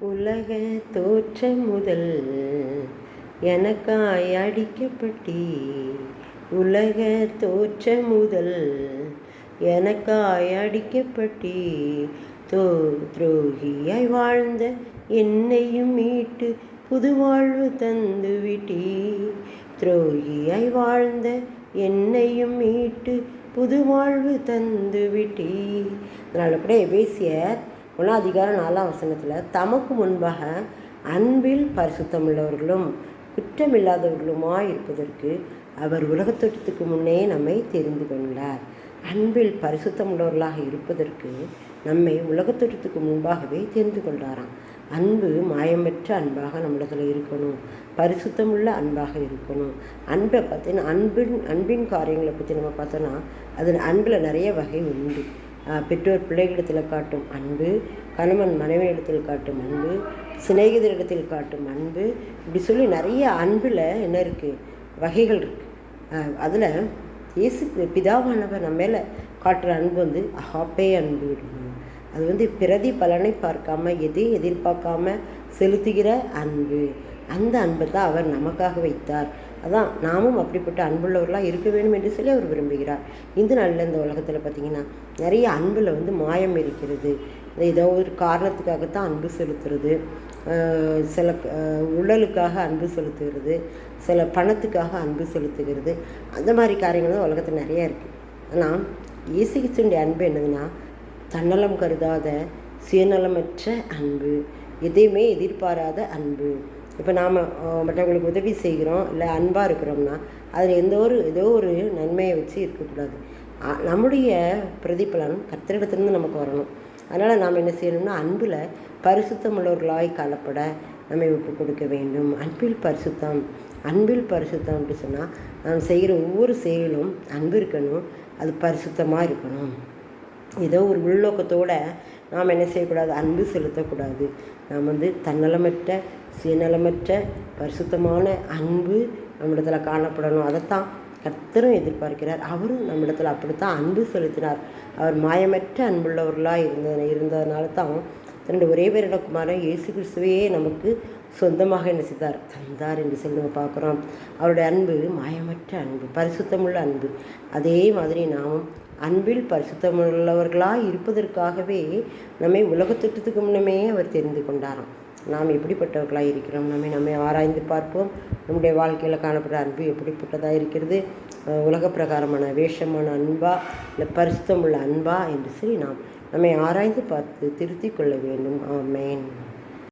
உலக தோற்றம் முதல் எனக்காய் அடிக்கப்பட்டி உலக தோற்றம் முதல் எனக்காய் அடிக்கப்பட்டி தோ துரோகியாய் வாழ்ந்த என்னையும் மீட்டு புது வாழ்வு தந்து விட்டி துரோகியாய் வாழ்ந்த என்னையும் மீட்டு புது வாழ்வு தந்து விட்டி அதனால் கூட பேசிய ஒன்றாம் அதிகாரம் நாலாம் வசனத்தில் தமக்கு முன்பாக அன்பில் பரிசுத்தமுள்ளவர்களும் குற்றமில்லாதவர்களுமாய் இருப்பதற்கு அவர் உலகத்தோட்டத்துக்கு முன்னே நம்மை தெரிந்து கொண்டார். அன்பில் பரிசுத்தமுள்ளவர்களாக இருப்பதற்கு நம்மை உலகத்தோட்டத்துக்கு முன்பாகவே தெரிந்து கொண்டாராம் அன்பு மாயமற்ற அன்பாக நம்மளதில் இருக்கணும். பரிசுத்தமுள்ள அன்பாக இருக்கணும். அன்பை பார்த்தீங்கன்னா அன்பின் அன்பின் காரியங்களை பற்றி நம்ம பார்த்தோன்னா அதில் அன்பில் நிறைய வகை உண்டு. பெற்றோர் பிள்ளைகளிடத்தில் காட்டும் அன்பு கணவன் மனைவியிடத்தில் காட்டும் அன்பு சிநேகிதரிடத்தில் காட்டும் அன்பு இப்படி சொல்லி நிறைய அன்பில் என்ன இருக்குது வகைகள் இருக்குது அதில் இயேசு பிதாவானவர் நம்ம மேலே காட்டுற அன்பு வந்து அஹாப்பே அன்பு அது வந்து பிரதி பலனை பார்க்காம எதையும் எதிர்பார்க்காம செலுத்துகிற அன்பு. அந்த அன்பை தான் அவர் நமக்காக வைத்தார். அதான் நாமும் அப்படிப்பட்ட அன்புள்ளவர்களாக இருக்க வேண்டும் என்று சொல்லி அவர் விரும்புகிறார். இந்த நாளில் இந்த உலகத்தில் பார்த்திங்கன்னா நிறைய அன்பில் வந்து மாயம் இருக்கிறது. ஏதோ ஒரு காரணத்துக்காகத்தான் அன்பு செலுத்துறது. சில உடலுக்காக அன்பு செலுத்துகிறது. சில பணத்துக்காக அன்பு செலுத்துகிறது. அந்த மாதிரி காரியங்கள் தான் உலகத்தில் நிறையா இருக்குது ஆனால் இயேசுகிச்சுடைய அன்பு என்னதுன்னா தன்னலம் கருதாத சுயநலமற்ற அன்பு. எதையுமே எதிர்பாராத அன்பு. இப்போ நாம் மற்றவங்களுக்கு உதவி செய்கிறோம் இல்லை அன்பாக இருக்கிறோம்னா அதில் எந்த ஒரு ஏதோ ஒரு நன்மையை வச்சு இருக்கக்கூடாது. நம்முடைய பிரதிபலன் கத்திரிடத்துலேருந்து நமக்கு வரணும். அதனால் நாம் என்ன செய்யணும்னா அன்பில் பரிசுத்தம் உள்ளவர்களாய் காணப்பட நம்மை விட்டு கொடுக்க வேண்டும். அன்பில் பரிசுத்தம் அன்பில் பரிசுத்தம் அப்படி சொன்னால் நாம் செய்கிற ஒவ்வொரு செயலும் அன்பு இருக்கணும் அது பரிசுத்தமாக இருக்கணும். ஏதோ ஒரு உள்நோக்கத்தோடு நாம் என்ன செய்யக்கூடாது? அன்பு செலுத்தக்கூடாது. நாம் வந்து தன்னலமற்ற சுயநலமற்ற பரிசுத்தமான அன்பு நம்மிடத்தில் காணப்படணும். அதைத்தான் கர்த்தரும் எதிர்பார்க்கிறார். அவரும் நம்மிடத்தில் அப்படித்தான் அன்பு செலுத்தினார். அவர் மாயமற்ற அன்புள்ளவர்களாக இருந்த இருந்ததுனால தான் தன்னுடைய ஒரே பேரிட குமாரன் இயேசு கிறிஸ்துவையே நமக்கு சொந்தமாக என்ன செய்தார் தந்தார் என்று சொல்லி நம்ம பார்க்குறோம். அவருடைய அன்பு மாயமற்ற அன்பு பரிசுத்தமுள்ள அன்பு. அதே மாதிரி நாமும் அன்பில் பரிசுத்தமுள்ளவர்களாக இருப்பதற்காகவே நம்மை உலகத்திட்டத்துக்கு முன்னமே அவர் தெரிந்து கொண்டாராம். நாம் எப்படிப்பட்டவர்களாக இருக்கிறோம்? நம்மை நம்மை ஆராய்ந்து பார்ப்போம். நம்முடைய வாழ்க்கையில் காணப்பட்ட அன்பு எப்படிப்பட்டதாக இருக்கிறது? உலக பிரகாரமான வேஷமான அன்பா? இல்லை பரிசுத்தமுள்ள அன்பா? என்று சொல்லி நாம் நம்மை ஆராய்ந்து பார்த்து திருத்திக் கொள்ள வேண்டும். ஆமேன்.